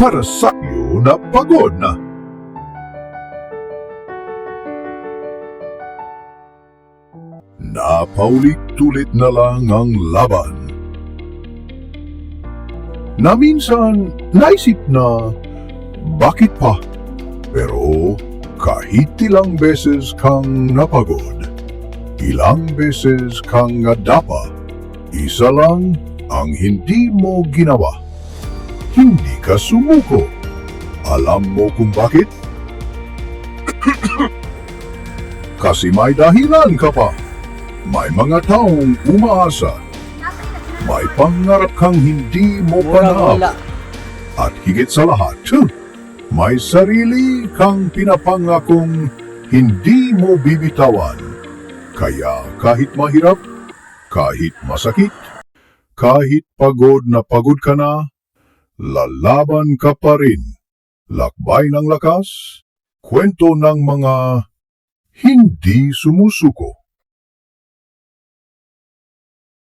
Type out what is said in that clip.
para sa iyo na pagod na. Napaulit-ulit na lang ang laban. Na minsan, naisip na, bakit pa? Pero kahit ilang beses kang napagod, ilang beses kang nadapa, isa lang ang hindi mo ginawa. Hindi ka sumuko. Alam mo kung bakit? Kasi may dahilan ka pa. May mga taong umaasa. May pangarap kang hindi mo pa Murang naabot. wala. At higit sa lahat, may sarili kang pinapangakong hindi mo bibitawan. Kaya kahit mahirap, kahit masakit, kahit pagod na pagod ka na, lalaban ka pa rin. Lakbay ng lakas, kwento ng mga hindi sumusuko.